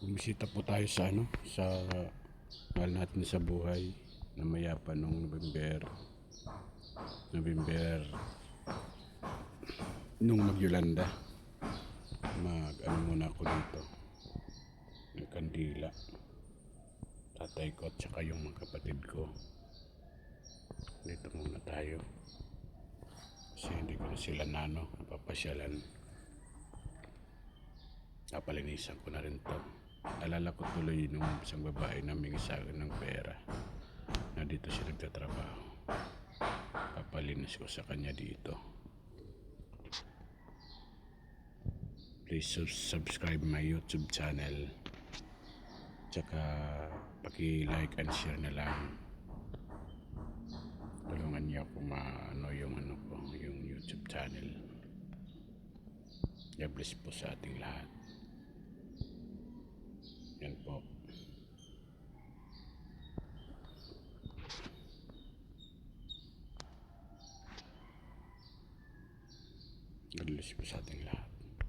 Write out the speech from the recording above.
Bumisita po tayo sa ano, sa mahal natin sa buhay na mayapa nung November. November nung magyulanda. Mag ano muna ako dito. Ng kandila. Tatay ko at saka yung mga kapatid ko. Dito muna tayo. Kasi hindi ko na sila nano, napapasyalan. Napalinisan ko na rin to. Alala ko tuloy nung isang babae na mingi sa akin ng pera na dito siya nagtatrabaho. Papalinis ko sa kanya dito. Please sub- subscribe my YouTube channel. Tsaka paki-like and share na lang. Tulungan niyo ako maano yung ano ko, yung YouTube channel. God bless po sa ating lahat. Yan po. God bless po sa ating lahat.